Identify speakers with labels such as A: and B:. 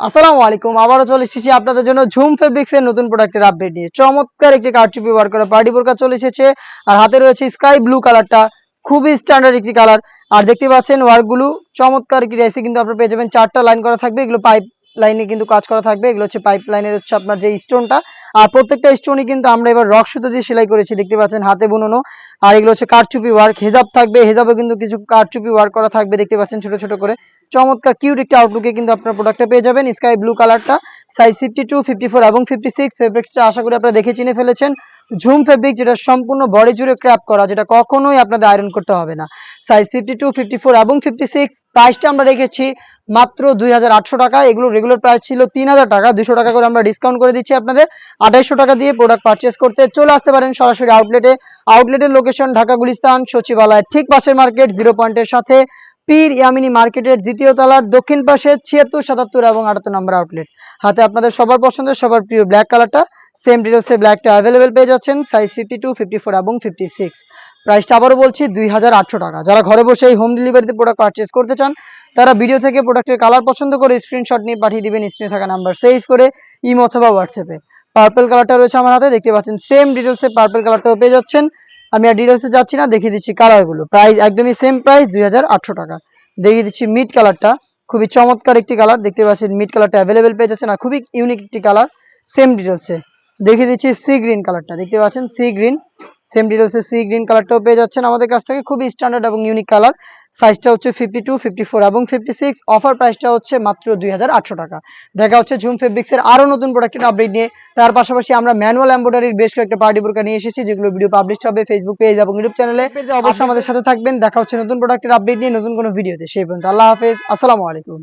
A: আসসালামু আলাইকুম, আবারও চলে এসেছি আপনাদের জন্য ঝুম ফেব্রিক্স এর নতুন প্রোডাক্টের আপডেট নিয়ে। চমৎকার একটি কারচুপি ব্যবহার করা পার্টি বোরকা চলে এসেছে, আর হাতে রয়েছে স্কাই ব্লু কালারটা খুবই স্ট্যান্ডার্ড একটি কালার আর দেখতে পাচ্ছেন ওয়ার্কগুলো চমৎকার একটি রাইসে কিন্তু আপনারা পেয়ে যাবেন। চারটা লাইন করা থাকবে, এগুলো পাইপ লাইনে কিন্তু কাজ করা থাকবে। এগুলো হচ্ছে পাইপ লাইনের হচ্ছে আপনার যে স্টোনটা আর প্রত্যেকটা স্টোনই কিন্তু আমরা এবার রক সুতো দিয়ে সেলাই করেছি, দেখতে পাচ্ছেন, হাতে বুননো। আর এগুলো হচ্ছে কারচুপি ওয়ার্ক হেজাব থাকবে হেজাবে কিন্তু কিছু কারচুপি ওয়ার্ক করা থাকবে, দেখতে পাচ্ছেন ছোট ছোট করে। চমৎকার কিউট একটি আউটলুকে কিন্তু আপনার প্রোডাক্টটা পেয়ে যাবেন স্কাই ব্লু কালারটা size fifty two fifty four এবং ফিফটি সিক্স ফেব্রিক্সটা আশা করি আপনারা দেখে চিনে ফেলেছেন। ঝুম ফেব্রিক যেটা সম্পূর্ণ বডি জুড়ে ক্র্যাপ করা, যেটা কখনোই আপনাদের আয়রন করতে হবে না। Size fifty two fifty four এবং ফিফটি সিক্স প্রাইসটা আমরা রেখেছি মাত্র দুই হাজার আটশো টাকা। এগুলো রেগুলার প্রাইস ছিল তিন হাজার টাকা। দুশো টাকা করে আমরা ডিসকাউন্ট করে দিচ্ছি আপনাদের। আঠাইশশো টাকা দিয়ে প্রোডাক্ট পারচেস করতে চলে আসতে পারেন সরাসরি আউটলেটে আউটলেটের লোকেশন ঢাকা গুলিস্তান সচিবালয় ঠিক পাশের মার্কেট জিরো পয়েন্টের সাথে। পীর ইয়ামিনী মার্কেটের দ্বিতীয় তলার দক্ষিণ পাশে ছিয়াত্তর, সাতাত্তর এবং আটাত্তর নম্বর আউটলেট হাতে আপনাদের সবার পছন্দের, সবার প্রিয় ব্ল্যাক কালারটা সেম ডিটেলসে ব্ল্যাকটা অ্যাভেলেবেল পেয়ে যাচ্ছেন। Size fifty two fifty four এবং ফিফটি সিক্স প্রাইসটা আবারও বলছি দুই হাজার আটশো টাকা। যারা ঘরে বসে এই হোম ডেলিভারিতে প্রোডাক্ট পারচেস করতে চান, তারা ভিডিও থেকে প্রোডাক্টের কালার পছন্দ করে স্ক্রিনশট নিয়ে পাঠিয়ে দিবেন স্ক্রিনে থাকা নাম্বার সেভ করে ইম অথবা হোয়াটসঅ্যাপে পার্পল কালারটা রয়েছে আমার হাতে, দেখতে পাচ্ছেন। সেম ডিটেলসে পার্পল কালারটাও পেয়ে যাচ্ছেন। আমি আর ডিটেলসে যাচ্ছি না, দেখিয়ে দিচ্ছি কালারগুলো প্রাইস একদমই সেম প্রাইস দুই হাজার আটশো টাকা। দেখিয়ে দিচ্ছি মিড কালারটা খুবই চমৎকার একটি কালার দেখতে পাচ্ছেন মিড কালারটা অ্যাভেলেবেল পেয়ে যাচ্ছে না খুবই ইউনিক একটি কালার সেম ডিটেলসে দেখিয়ে দিচ্ছি সি গ্রিন কালারটা দেখতে পাচ্ছেন সি গ্রিন সেম ডিটেলসে সি গ্রিন কালারটাও পেয়ে যাচ্ছেন আমাদের কাছ থেকে। খুবই স্ট্যান্ডার্ড এবং ইউনিক কালার সাইজটা হচ্ছে ফিফটি টু ফিফটি ফোর এবং ফিফটি সিক্স অফার প্রাইসটা হচ্ছে মাত্র দুই হাজার আটশো টাকা। দেখা হচ্ছে ঝুম ফেব্রিক্সের আরও নতুন প্রোডাক্টের আপডেট নিয়ে। তার পাশাপাশি আমরা ম্যানুয়াল এম্ব্রয়ডারির বেশ কয়েকটা পার্টি বোরকা নিয়ে এসেছি যেগুলো ভিডিও পাবলিশ হবে ফেসবুক পেজ এবং ইউটিউব চ্যানেলে অবশ্যই আমাদের সাথে থাকবেন দেখা হচ্ছে নতুন প্রোডাক্টের আপডেট নিয়ে নতুন কোনো ভিডিওতে সেই পর্যন্ত আল্লাহ হাফেজ। আসসালামু আলাইকুম।